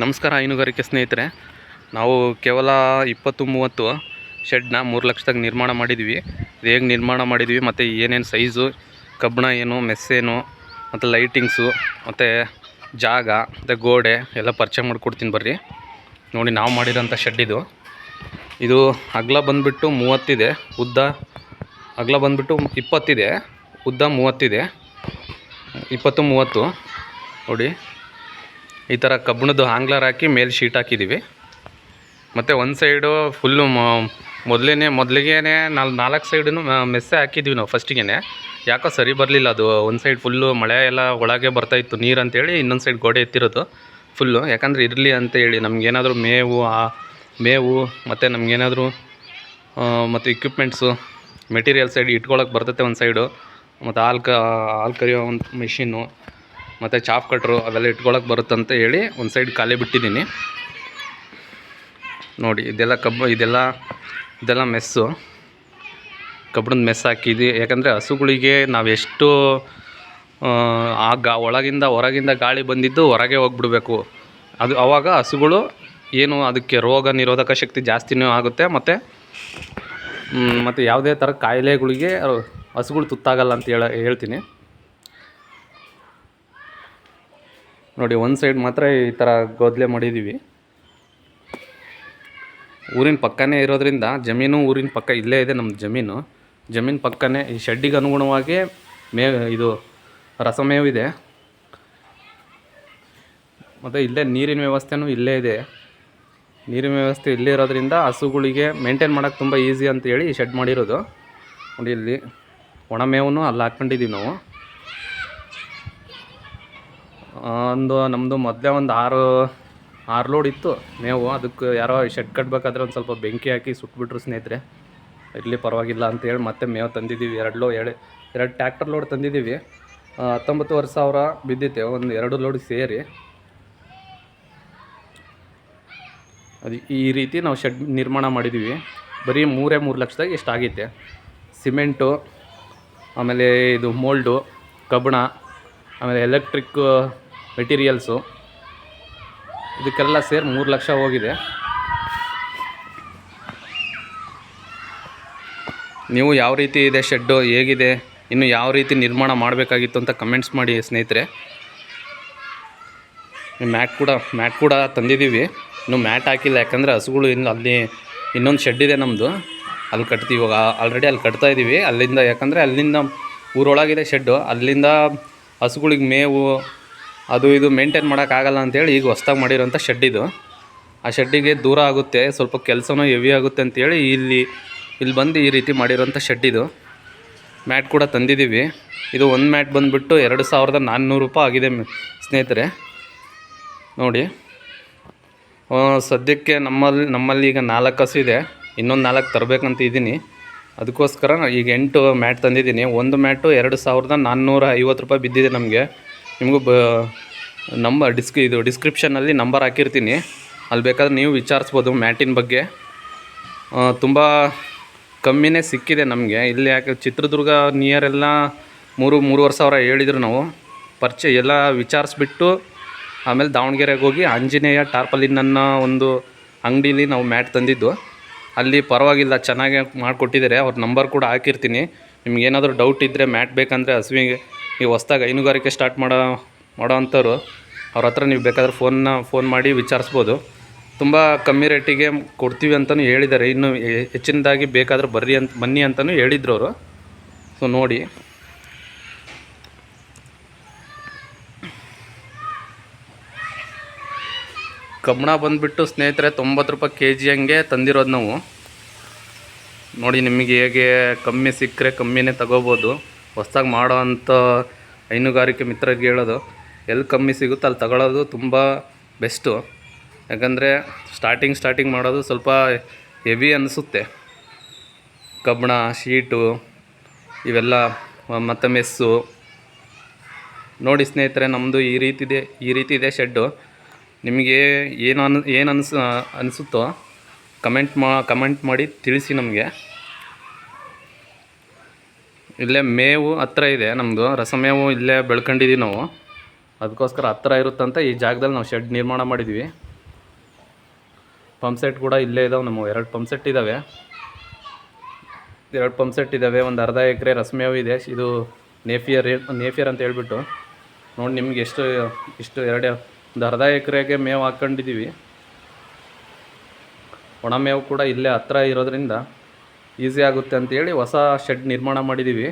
ನಮಸ್ಕಾರ ಹೈನುಗಾರಿಕೆ ಸ್ನೇಹಿತರೆ. ನಾವು ಕೇವಲ ಇಪ್ಪತ್ತು ಮೂವತ್ತು ಶೆಡ್ನ ಮೂರು ಲಕ್ಷದಾಗ ನಿರ್ಮಾಣ ಮಾಡಿದ್ವಿ. ಇದು ಹೇಗೆ ನಿರ್ಮಾಣ ಮಾಡಿದ್ವಿ, ಮತ್ತು ಏನೇನು ಸೈಜು, ಕಬ್ಬಣ ಏನು ಮೆಸ್ಸೇನು ಮತ್ತು ಲೈಟಿಂಗ್ಸು, ಮತ್ತು ಜಾಗ, ಮತ್ತು ಗೋಡೆ ಎಲ್ಲ ಪರಿಚಯ ಮಾಡಿಕೊಡ್ತೀನಿ ಬರ್ರಿ. ನೋಡಿ ನಾವು ಮಾಡಿರೋಂಥ ಶೆಡ್ ಇದು. ಇದು ಅಗಲ ಬಂದುಬಿಟ್ಟು ಮೂವತ್ತಿದೆ, ಉದ್ದ ಅಗಲ ಬಂದುಬಿಟ್ಟು ಇಪ್ಪತ್ತಿದೆ, ಉದ್ದ ಮೂವತ್ತಿದೆ, ಇಪ್ಪತ್ತು ಮೂವತ್ತು. ನೋಡಿ. ಈ ಥರ ಕಬ್ಬಿಣದ್ದು ಆಂಗ್ಲರ್ ಹಾಕಿ ಮೇಲೆ ಶೀಟ್ ಹಾಕಿದ್ದೀವಿ ಮತ್ತು ಒಂದು ಸೈಡು ಫುಲ್ಲು ಮೊದಲೇ ಮೊದಲಿಗೆ ನಾಲ್, ನಾಲ್ಕು ಸೈಡೂ ಮೆಸ್ಸೆ ಹಾಕಿದ್ವಿ ನಾವು ಫಸ್ಟಿಗೆ ಯಾಕೋ ಸರಿ ಬರಲಿಲ್ಲ ಅದು, ಒಂದು ಸೈಡ್ ಫುಲ್ಲು ಮಳೆ ಎಲ್ಲ ಒಳಗೆ ಬರ್ತಾಯಿತ್ತು ನೀರು ಅಂತೇಳಿ, ಇನ್ನೊಂದು ಸೈಡ್ ಗೋಡೆ ಎತ್ತಿರೋದು ಫುಲ್ಲು ಯಾಕಂದರೆ ಇರಲಿ ಅಂತೇಳಿ ನಮಗೇನಾದರೂ ಮೇವು, ಆ, ಮೇವು, ಮತ್ತು ನಮಗೇನಾದರೂ ಮತ್ತು ಇಕ್ವಿಪ್ಮೆಂಟ್ಸು ಮೆಟೀರಿಯಲ್ ಸೈಡ್ ಇಟ್ಕೊಳಕ್ಕೆ ಬರ್ತೈತೆ ಒಂದು ಸೈಡು ಮತ್ತು ಹಾಲು ಕ, ಹಾಲು ಕರಿಯೋ ಒಂದು ಮಿಷಿನ್ನು ಮತ್ತು ಚಾಪ್ ಕಟ್ರು ಅವೆಲ್ಲ ಇಟ್ಕೊಳಕ್ಕೆ ಅಂತ ಹೇಳಿ ಒಂದು ಸೈಡ್ ಖಾಲಿ ಬಿಟ್ಟಿದ್ದೀನಿ. ನೋಡಿ ಇದೆಲ್ಲ ಕಬ್ಬು ಇದೆಲ್ಲ ಇದೆಲ್ಲ ಮೆಸ್ಸು ಕಬ್ಬಿಣದ ಮೆಸ್ ಹಾಕಿದ್ವಿ. ಯಾಕಂದರೆ ಹಸುಗಳಿಗೆ ನಾವು ಎಷ್ಟು ಆ, ಗಾ ಒಳಗಿಂದ ಹೊರಗಿಂದ ಗಾಳಿ ಬಂದಿದ್ದು ಹೊರಗೆ ಹೋಗ್ಬಿಡ್ಬೇಕು. ಅದು ಆವಾಗ ಹಸುಗಳು ಏನು ಅದಕ್ಕೆ ರೋಗ ನಿರೋಧಕ ಶಕ್ತಿ ಜಾಸ್ತಿನೂ ಆಗುತ್ತೆ. ಮತ್ತು ಮತ್ತು ಯಾವುದೇ ಥರ ಕಾಯಿಲೆಗಳಿಗೆ ಹಸುಗಳು ತುತ್ತಾಗಲ್ಲ ಅಂತ ಹೇಳ ಹೇಳ್ತೀನಿ. ನೋಡಿ, ಒಂದು ಸೈಡ್ ಮಾತ್ರ ಈ ಥರ ಗೋದ್ಲೆ ಮಾಡಿದ್ದೀವಿ ಊರಿನ ಪಕ್ಕನೇ ಇರೋದ್ರಿಂದ ಜಮೀನು ಊರಿನ ಪಕ್ಕ ಇಲ್ಲೇ ಇದೆ ನಮ್ಮ ಜಮೀನು. ಜಮೀನು ಪಕ್ಕನೇ ಈ ಶೆಡ್ಡಿಗೆ ಅನುಗುಣವಾಗಿ ಮೇ, ಇದು ರಸಮೇವು ಇದೆ. ಮತ್ತು ಇಲ್ಲೇ ನೀರಿನ ವ್ಯವಸ್ಥೆನೂ ಇಲ್ಲೇ ಇದೆ. ನೀರಿನ ವ್ಯವಸ್ಥೆ ಇಲ್ಲೇ ಇರೋದ್ರಿಂದ ಹಸುಗಳಿಗೆ ಮೇಂಟೈನ್ ಮಾಡೋಕ್ಕೆ ತುಂಬ ಈಸಿ ಅಂತ ಹೇಳಿ ಶೆಡ್ ಮಾಡಿರೋದು. ನೋಡಿ, ಇಲ್ಲಿ ಒಣ ಮೇವನ್ನು ಅಲ್ಲಿ ಹಾಕ್ಕೊಂಡಿದ್ದೀವಿ ನಾವು. ಒಂದು ನಮ್ಮದು ಮೊದಲೇ ಒಂದು ಆರು ಆರು ಲೋಡ್ ಇತ್ತು ಮೇವು. ಅದಕ್ಕೆ ಯಾರೋ ಶೆಡ್ ಕಟ್ಟಬೇಕಾದ್ರೆ ಒಂದು ಸ್ವಲ್ಪ ಬೆಂಕಿ ಹಾಕಿ ಸುಟ್ಬಿಟ್ರು ಸ್ನೇಹಿತರೆ. ಇರಲಿ ಪರವಾಗಿಲ್ಲ ಅಂತೇಳಿ ಮತ್ತೆ ಮೇವು ತಂದಿದ್ದೀವಿ. ಎರಡು ಲೋ, ಎರಡು ಎರಡು ಟ್ಯಾಕ್ಟರ್ ಲೋಡ್ ತಂದಿದ್ದೀವಿ. ಹತ್ತೊಂಬತ್ತುವರೆ ಸಾವಿರ ಬಿದ್ದಿತ್ತೆ. ಒಂದು ಎರಡು ಲೋಡ್ ಸೇರಿ. ಅದು ಈ ರೀತಿ ನಾವು ಶೆಡ್ ನಿರ್ಮಾಣ ಮಾಡಿದ್ದೀವಿ. ಬರೀ ಮೂರೇ, ಮೂರು ಲಕ್ಷದಾಗ ಎಷ್ಟಾಗೈತೆ. ಸಿಮೆಂಟು, ಆಮೇಲೆ ಇದು ಮೋಲ್ಡು ಕಬ್ಬಣ ಆಮೇಲೆ ಎಲೆಕ್ಟ್ರಿಕ್ ಮೆಟೀರಿಯಲ್ಸು ಇದಕ್ಕೆಲ್ಲ ಸೇರಿ ಮೂರು ಲಕ್ಷ ಹೋಗಿದೆ. ನೀವು ಯಾವ ರೀತಿ ಇದೆ ಶೆಡ್ಡು ಹೇಗಿದೆ, ಇನ್ನು ಯಾವ ರೀತಿ ನಿರ್ಮಾಣ ಮಾಡಬೇಕಾಗಿತ್ತು ಅಂತ ಕಮೆಂಟ್ಸ್ ಮಾಡಿ ಸ್ನೇಹಿತರೆ. ಮ್ಯಾಟ್ ಕೂಡ ಮ್ಯಾಟ್ ಕೂಡ ತಂದಿದ್ದೀವಿ. ಇನ್ನು ಮ್ಯಾಟ್ ಹಾಕಿಲ್ಲ, ಯಾಕಂದರೆ ಹಸುಗಳು ಇನ್ನು ಅಲ್ಲಿ ಇನ್ನೊಂದು ಶೆಡ್ ಇದೆ ನಮ್ಮದು ಅಲ್ಲಿ ಕಟ್ತೀವಿ ಇವಾಗ ಆಲ್ರೆಡಿ ಅಲ್ಲಿ ಕಟ್ತಾ ಇದ್ದೀವಿ ಅಲ್ಲಿಂದ, ಯಾಕಂದರೆ ಅಲ್ಲಿಂದ ಊರೊಳಗಿದೆ ಶೆಡ್ಡು ಅಲ್ಲಿಂದ ಹಸುಗಳಿಗೆ ಮೇವು, ಅದು ಇದು ಮೇಂಟೈನ್ ಮಾಡೋಕ್ಕಾಗಲ್ಲ ಅಂತೇಳಿ ಈಗ ಹೊಸ್ದಾಗಿ ಮಾಡಿರೋಂಥ ಶೆಡ್ ಇದು. ಆ ಶೆಡ್ಡಿಗೆ ದೂರ ಆಗುತ್ತೆ, ಸ್ವಲ್ಪ ಕೆಲಸನೂ ಹೆವಿ ಆಗುತ್ತೆ ಅಂತೇಳಿ ಇಲ್ಲಿ ಇಲ್ಲಿ ಬಂದು ಈ ರೀತಿ ಮಾಡಿರೋಂಥ ಶೆಡ್ ಇದು. ಮ್ಯಾಟ್ ಕೂಡ ತಂದಿದ್ದೀವಿ ಇದು ಒಂದು ಮ್ಯಾಟ್ ಬಂದುಬಿಟ್ಟು ಎರಡು ಸಾವಿರದ ನಾನ್ನೂರು ರೂಪಾಯಿ ಆಗಿದೆ ಸ್ನೇಹಿತರೆ. ನೋಡಿ. ಸದ್ಯಕ್ಕೆ ನಮ್ಮಲ್ಲಿ ನಮ್ಮಲ್ಲಿ ಈಗ ನಾಲ್ಕು ಹಸು ಇದೆ. ಇನ್ನೊಂದು ನಾಲ್ಕು ತರಬೇಕಂತ ಇದ್ದೀನಿ. ಅದಕ್ಕೋಸ್ಕರ ಈಗ ಎಂಟು ಮ್ಯಾಟ್ ತಂದಿದ್ದೀನಿ. ಒಂದು ಮ್ಯಾಟು ಎರಡು ಸಾವಿರದ ನಾನ್ನೂರ ಐವತ್ತು ರೂಪಾಯಿ ಬಿದ್ದಿದೆ ನಮಗೆ. ನಿಮಗೂ ಬ, ನಂಬ, ಡಿಸ್ಕ್, ಇದು ಡಿಸ್ಕ್ರಿಪ್ಷನಲ್ಲಿ ನಂಬರ್ ಹಾಕಿರ್ತೀನಿ. ಅಲ್ಲಿ ಬೇಕಾದ್ರೆ ನೀವು ವಿಚಾರಿಸ್ಬೋದು ಮ್ಯಾಟಿನ ಬಗ್ಗೆ. ತುಂಬ ಕಮ್ಮಿನೇ ಸಿಕ್ಕಿದೆ ನಮಗೆ. ಇಲ್ಲಿ ಯಾಕೆ ಚಿತ್ರದುರ್ಗ ನಿಯರ್ ಎಲ್ಲ ಮೂರು, ಮೂರುವರೆ ಸಾವಿರ ಹೇಳಿದ್ರು ನಾವು. ಪರ್ಚೆ ಎಲ್ಲ ವಿಚಾರಿಸ್ಬಿಟ್ಟು ಆಮೇಲೆ ದಾವಣಗೆರೆಗೆ ಹೋಗಿ ಆಂಜನೇಯ ಅನ್ನೋ ಒಂದು ಅಂಗಡೀಲಿ ನಾವು ಮ್ಯಾಟ್ ತಂದಿದ್ದು. ಅಲ್ಲಿ ಪರವಾಗಿಲ್ಲ, ಚೆನ್ನಾಗಿ ಮಾಡಿಕೊಟ್ಟಿದ್ದಾರೆ. ಅವ್ರ ನಂಬರ್ ಕೂಡ ಹಾಕಿರ್ತೀನಿ. ನಿಮ್ಗೆ ಏನಾದರೂ ಡೌಟ್ ಇದ್ದರೆ ಮ್ಯಾಟ್ ಬೇಕಂದರೆ ಹಸುವಿಗೆ ಈ ಹೊಸ್ದಾಗಿ ಹೈನುಗಾರಿಕೆ ಸ್ಟಾರ್ಟ್ ಮಾಡೋ ಮಾಡೋ ಅಂಥವ್ರು, ಅವ್ರ ಹತ್ರ ನೀವು ಬೇಕಾದ್ರೆ ಫೋನ್ನ ಫೋನ್ ಮಾಡಿ ವಿಚಾರಿಸ್ಬೋದು. ತುಂಬ ಕಮ್ಮಿ ರೇಟಿಗೆ ಕೊಡ್ತೀವಿ ಅಂತಲೂ ಹೇಳಿದ್ದಾರೆ. ಇನ್ನು ಹೆಚ್ಚಿನದಾಗಿ ಬೇಕಾದ್ರೆ ಬರ್ರಿ ಅಂತ, ಬನ್ನಿ ಅಂತಲೂ ಹೇಳಿದ್ರು ಅವರು. ಸೊ ನೋಡಿ. ಕಬ್ಬಣ ಬಂದುಬಿಟ್ಟು ಸ್ನೇಹಿತರೆ ತೊಂಬತ್ತು ರೂಪಾಯಿ ಕೆ ಜಿ ಹಂಗೆ ತಂದಿರೋದು ನಾವು. ನೋಡಿ ನಿಮಗೆ ಹೇಗೆ ಕಮ್ಮಿ ಸಿಕ್ಕರೆ ಕಮ್ಮಿನೇ ತಗೋಬೋದು. ಹೊಸ್ದಾಗಿ ಮಾಡೋ ಅಂಥ ಹೈನುಗಾರಿಕೆ ಮಿತ್ರರಿಗೆ ಹೇಳೋದು, ಎಲ್ಲಿ ಕಮ್ಮಿ ಸಿಗುತ್ತೋ ಅಲ್ಲಿ ತಗೊಳ್ಳೋದು ತುಂಬ ಬೆಸ್ಟು. ಯಾಕಂದರೆ ಸ್ಟಾರ್ಟಿಂಗ್ ಸ್ಟಾರ್ಟಿಂಗ್ ಮಾಡೋದು ಸ್ವಲ್ಪ ಹೆವಿ ಅನಿಸುತ್ತೆ. ಕಬ್ಬಣ ಶೀಟು, ಇವೆಲ್ಲ ಮತ್ತು ಮೆಸ್ಸು. ನೋಡಿ ಸ್ನೇಹಿತರೆ ನಮ್ಮದು ಈ ರೀತಿ ಇದೆ ಈ ರೀತಿ ಇದೆ ಶೆಡ್ಡು. ನಿಮಗೆ ಏನು ಅನ್, ಏನು ಅನ್ಸ, ಅನಿಸುತ್ತೋ ಕಮೆಂಟ್ ಮಾ, ಕಮೆಂಟ್ ಮಾಡಿ ತಿಳಿಸಿ ನಮಗೆ. ಇಲ್ಲೇ ಮೇವು ಹತ್ರ ಇದೆ ನಮ್ಮದು ರಸಮೇವು ಇಲ್ಲೇ ಬೆಳ್ಕೊಂಡಿದ್ದೀವಿ ನಾವು. ಅದಕ್ಕೋಸ್ಕರ ಹತ್ರ ಇರುತ್ತಂತ ಈ ಜಾಗದಲ್ಲಿ ನಾವು ಶೆಡ್ ನಿರ್ಮಾಣ ಮಾಡಿದ್ದೀವಿ ಪಂಪ್ ಸೆಟ್ ಕೂಡ ಇಲ್ಲೇ ಇದಾವೆ ನಮ್ಮ ಎರಡು ಪಂಪ್ ಸೆಟ್ ಇದ್ದಾವೆ ಎರಡು ಪಂಪ್ ಸೆಟ್ ಇದ್ದಾವೆ ಒಂದು ಅರ್ಧ ಎಕರೆ ರಸಮೇವು ಇದೆ. ಇದು ನೇಫಿಯರ್ ನೇಫಿಯರ್ ಅಂತ ಹೇಳ್ಬಿಟ್ಟು. ನೋಡಿ ನಿಮ್ಗೆ ಎಷ್ಟು ಇಷ್ಟು ಎರಡು ಒಂದು ಅರ್ಧ ಎಕರೆಗೆ ಮೇವು ಹಾಕ್ಕೊಂಡಿದ್ದೀವಿ. ಒಣ ಮೇವು ಕೂಡ ಇಲ್ಲೇ ಹತ್ತಿರ ಇರೋದ್ರಿಂದ ಈಸಿ ಆಗುತ್ತೆ ಅಂತೇಳಿ ಹೊಸ ಶೆಡ್ ನಿರ್ಮಾಣ ಮಾಡಿದ್ದೀವಿ.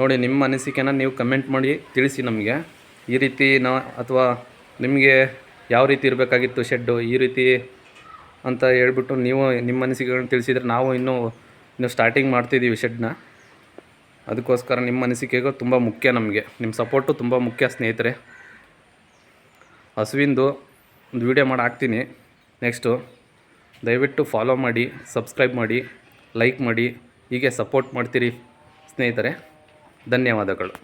ನೋಡಿ, ನಿಮ್ಮ ಅನಿಸಿಕೆನ ನೀವು ಕಮೆಂಟ್ ಮಾಡಿ ತಿಳಿಸಿ ನಮಗೆ. ಈ ರೀತಿ ನಾ ಅಥವಾ ನಿಮಗೆ ಯಾವ ರೀತಿ ಇರಬೇಕಾಗಿತ್ತು ಶೆಡ್ಡು, ಈ ರೀತಿ ಅಂತ ಹೇಳ್ಬಿಟ್ಟು ನೀವು ನಿಮ್ಮ ಅನಿಸಿಕೆಗಳನ್ನ ತಿಳಿಸಿದರೆ ನಾವು ಇನ್ನೂ ಇನ್ನೂ ಸ್ಟಾರ್ಟಿಂಗ್ ಮಾಡ್ತಿದ್ದೀವಿ ಶೆಡ್ನ. ಅದಕ್ಕೋಸ್ಕರ ನಿಮ್ಮ ಅನಿಸಿಕೆಗೂ ತುಂಬ ಮುಖ್ಯ ನಮಗೆ. ನಿಮ್ಮ ಸಪೋರ್ಟು ತುಂಬ ಮುಖ್ಯ ಸ್ನೇಹಿತರೆ. ಹಸುವಿಂದು ಒಂದು ವೀಡಿಯೋ ಮಾಡಿ ಹಾಕ್ತೀನಿ. ನೆಕ್ಸ್ಟು ದಯವಿಟ್ಟು ಫಾಲೋ ಮಾಡಿ ಸಬ್ಸ್ಕ್ರೈಬ್ ಮಾಡಿ ಲೈಕ್ ಮಾಡಿ, ಹೀಗೆ ಸಪೋರ್ಟ್ ಮಾಡ್ತೀರಿ ಸ್ನೇಹಿತರೆ. ಧನ್ಯವಾದಗಳು.